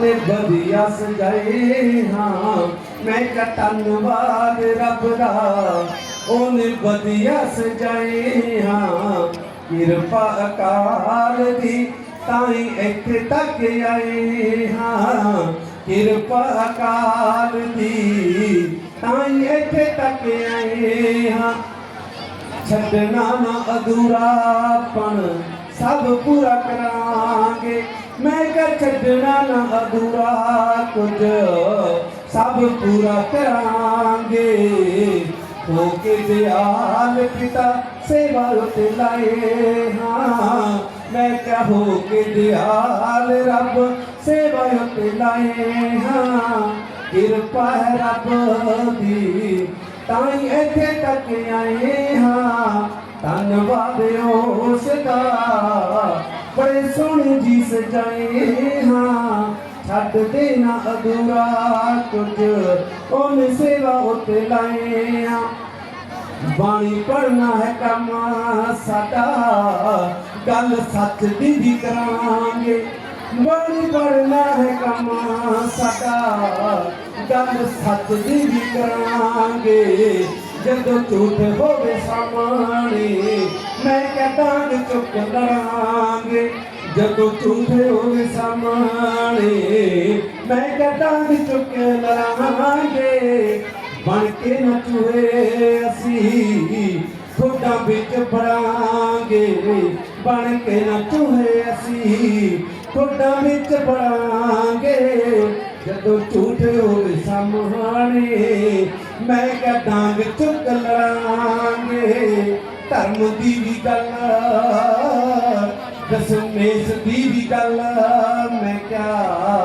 ਨੇ ਵਧੀਆ ਸਜਾਏ, ਹਾਂ, ਮੈਂ ਕਾ ਧੰਨਵਾਦ ਰੱਬ ਦਾ। ਉਹਨੇ ਵਧੀਆ ਸਜਾਏ, ਹਾਂ, ਕਿਰਪਾ ਅਕਾਲ ਦੀ ਤਾਂ ਹੀ ਇੱਥੇ ਤੱਕ ਆਏ, ਹਾਂ, ਕਿਰਪਾ ਅਕਾਲ ਦੀ ਤਾਂ ਹੀ ਇੱਥੇ ਤੱਕ ਆਏ, ਹਾਂ। ਛੱਡਣਾ ਨਾ ਅਧੂਰਾਪਣ ਸਭ ਪੂਰਾ ਕਰਾ ਛੱਡਣਾ ਨਾ ਅਧੂਰਾ ਕੁਝ ਸਭ ਪੂਰਾ ਕਰਾਂਗੇ ਹੋ ਕੇ ਦਿਆਲ ਪਿਤਾ ਸੇਵਾ ਉਤੇ ਲਾਏ ਹਾਂ ਮੈਂ ਕਹ ਹੋ ਕੇ ਦਿਆਲ ਰੱਬ ਸੇਵਾ ਉਤੇ ਲਾਏ ਹਾਂ ਕਿਰਪਾ ਹੈ ਰੱਬ ਦੀ ਤਾਂ ਹੀ ਇੱਥੇ ਤੱਕ ਆਏ ਹਾਂ ਧੰਨਵਾਦ ਉਸ ਦਾ ਬੜੇ ਸੋਹਣੇ ਜੀ ਸਜਾਏ ਹਾਂ, ਛੱਡ ਦੇਣਾ ਅਧੂਰਾ ਕੁਝ, ਉਹਨੇ ਸੇਵਾ ਉਤੇ ਲਾਏ ਹਾਂ। ਬਾਣੀ ਪੜਨਾ ਹੈ ਕੰਮ ਸਾਡਾ, ਗੱਲ ਸੱਚ ਦੀ ਵੀ ਕਰਾਂਗੇ। ਬਾਣੀ ਪੜਨਾ ਹੈ ਕੰਮ ਸਾਡਾ, ਗੱਲ ਸੱਚ ਦੀ ਵੀ ਕਰਾਂਗੇ। ਜਦੋਂ ਝੂਠ ਹੋਵੇ ਸਾਹਮਣੇ, ਮੈਂ ਕਹਦਾਂ ਚੁੱਕ ਲੜਾਂਗੇ ਜਦੋਂ ਝੂਠ ਹੋਵੇ ਸਾਹਮਣੇ, ਮੈਂ ਕਹਦਾਂ ਚੁੱਕ ਲੜਾਂਗੇ। ਬਣ ਕੇ ਨਾ ਅਸੀਂ ਖੁੱਡਾਂ ਵਿੱਚ ਬੜਾਂਗੇ ਬਣ ਕੇ ਨਾ ਚੂਹੇ ਅਸੀਂ ਖੁੱਡਾਂ ਵਿੱਚ ਬੜਾਂਗੇ ਜਦੋਂ ਝੂਠ ਹੋਵੇ ਸਾਹਮਣੇ, ਮੈਂ ਕਹ ਡਾਂਗ ਚੁੱਕ ਲੜਾਂਗੇ। ਧਰਮ ਦੀ ਵੀ ਗੱਲ ਦਸਮੇਸ਼ ਦੀ ਵੀ ਗੱਲ ਮੈਂ ਕਿਆ